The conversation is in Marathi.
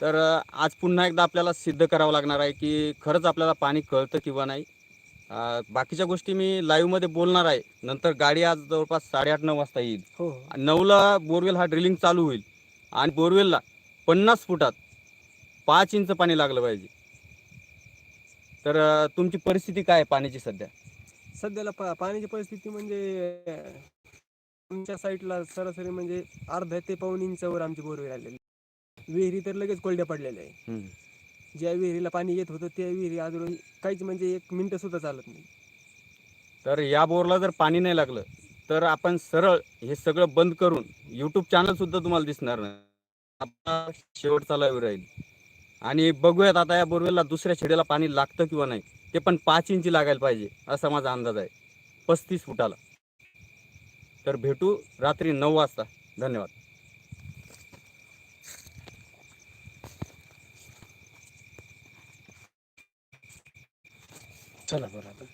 तर आज पुन्हा एकदा आपल्याला सिद्ध करावं लागणार आहे की खरंच आपल्याला पाणी कळतं किंवा नाही. बाकीच्या गोष्टी मी लाईव्हमध्ये बोलणार आहे. नंतर गाडी आज जवळपास साडेआठ नऊ वाजता येईल. हो. नऊला बोरवेल हा ड्रिलिंग चालू होईल. आणि बोरवेलला पन्नास फुटात पाच इंच पाणी लागलं पाहिजे. तर तुमची परिस्थिती काय आहे पाण्याची सध्या? सध्याला पा पाण्याची परिस्थिती म्हणजे आमच्या साईडला सरासरी म्हणजे अर्धा ते पाऊन इंचावर आमची बोरवेल आलेली विहिरी तर लगेच कोरड्या पडलेल्या आहे. ज्या विहिरीला पाणी येत होतं त्या विहिरी अजून काहीच म्हणजे एक मिनटं सुद्धा चालत नाही. तर या बोरला जर पाणी नाही लागलं तर आपण सरळ हे सगळं बंद करून यूट्यूब चॅनल सुद्धा तुम्हाला दिसणार नाही. आपला शेवटचा लाईव्ह राहील. आणि बघूयात आता या बोरवेलला दुसऱ्या छेड्याला पाणी लागतं किंवा नाही ते पण पाच इंची लागायला पाहिजे असा माझा अंदाज आहे. पस्तीस फुटाला. तर भेटू रात्री नऊ वाजता. धन्यवाद. चला बरं आता